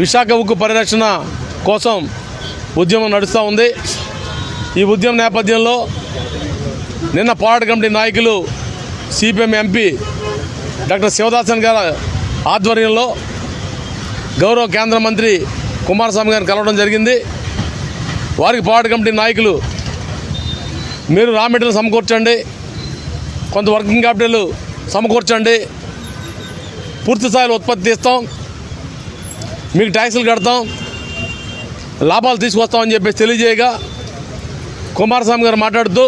విశాఖ ఉక్కు పరిరక్షణ కోసం ఉద్యమం నడుస్తూ ఉంది. ఈ ఉద్యమం నేపథ్యంలో నిన్న పోరాట కమిటీ నాయకులు సిపిఎం ఎంపీ డాక్టర్ శివదాసన్ గారి ఆధ్వర్యంలో గౌరవ కేంద్ర మంత్రి కుమారస్వామి గారిని కలవడం జరిగింది. వారికి పోరాట కమిటీ నాయకులు మీరు రా మెటీరియల్ సమకూర్చండి కొంత వర్కింగ్ క్యాపిటల్ సమకూర్చండి పూర్తి స్థాయిలో ఉత్పత్తి ఇస్తాం. మీకు ట్యాక్సులు కడతాం లాభాలు తీసుకొస్తామని చెప్పేసి తెలియజేయగా కుమారస్వామి గారు మాట్లాడుతూ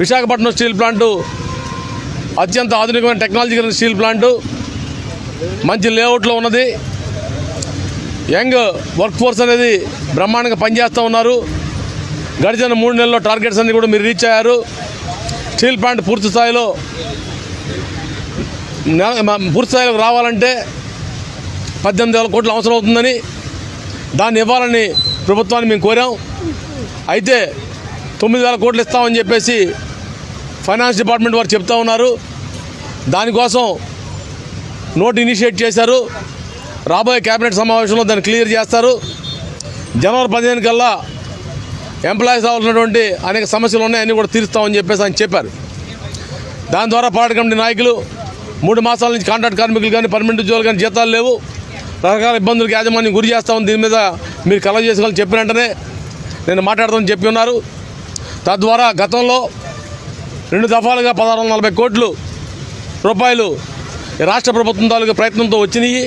విశాఖపట్నం స్టీల్ ప్లాంటు అత్యంత ఆధునికమైన టెక్నాలజీ కలిగిన స్టీల్ ప్లాంటు మంచి లేఅవుట్లో ఉన్నది. యంగ్ వర్క్ ఫోర్స్ అనేది బ్రహ్మాండంగా పనిచేస్తూ ఉన్నారు. గడిచిన మూడు నెలల్లో టార్గెట్స్ అన్ని కూడా మీరు రీచ్ అయ్యారు. స్టీల్ ప్లాంట్ పూర్తి స్థాయిలో పూర్తి స్థాయిలోకి రావాలంటే పద్దెనిమిది వేల కోట్లు అవసరం అవుతుందని దాన్ని ఇవ్వాలని ప్రభుత్వాన్ని మేము కోరాం. అయితే తొమ్మిది వేల కోట్లు ఇస్తామని చెప్పేసి ఫైనాన్స్ డిపార్ట్మెంట్ వారు చెప్తా ఉన్నారు. దానికోసం నోట్ ఇనిషియేట్ చేశారు. రాబోయే కేబినెట్ సమావేశంలో దాన్ని క్లియర్ చేస్తారు. జనవరి పదిహేను కల్లా ఎంప్లాయీస్ అవ్వాల్సినటువంటి అనేక సమస్యలు ఉన్నాయి అన్నీ కూడా తీరుస్తామని చెప్పేసి ఆయన చెప్పారు. దాని ద్వారా పార్టీ కమిటీ నాయకులు మూడు మాసాల నుంచి కాంట్రాక్ట్ కార్మికులు కానీ పర్మనెంట్ ఉద్యోగులు కానీ జీతాలు లేవు. రకరకాల ఇబ్బందులకు యాజమాన్యం గురి చేస్తామని దీని మీద మీరు కలవ చేసుకోవాలని చెప్పిన వెంటనే నేను మాట్లాడతామని చెప్పి ఉన్నారు. తద్వారా గతంలో రెండు దఫాలుగా పదహారు నలభై కోట్లు రూపాయలు ఈ రాష్ట్ర ప్రభుత్వం తాలూకు ప్రయత్నంతో వచ్చినాయి.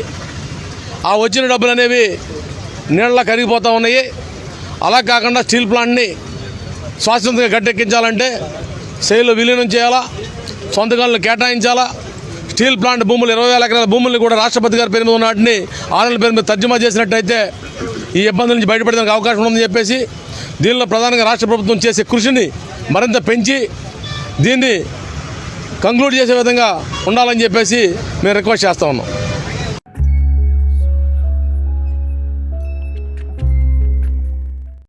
ఆ వచ్చిన డబ్బులు అనేవి నీళ్ళ కరిగిపోతూ ఉన్నాయి. అలా కాకుండా స్టీల్ ప్లాంట్ని శాశ్వతంగా గట్టెక్కించాలంటే సేల్లో విలీనం చేయాలా? సొంతకాలను కేటాయించాలా? స్టీల్ ప్లాంట్ భూములు ఇరవై వేల ఎకరాల భూముల్ని కూడా రాష్ట్రపతి గారి పేరు మీద ఉన్న వాటిని ఆనల పేరు మీద తర్జుమా చేసినట్టయితే ఈ ఇబ్బందుల నుంచి బయటపడడానికి అవకాశం ఉందని చెప్పేసి దీనిలో ప్రధానంగా రాష్ట్ర ప్రభుత్వం చేసే కృషిని మరింత పెంచి దీన్ని కంక్లూడ్ చేసే విధంగా ఉండాలని చెప్పేసి మేము రిక్వెస్ట్ చేస్తా ఉన్నాం.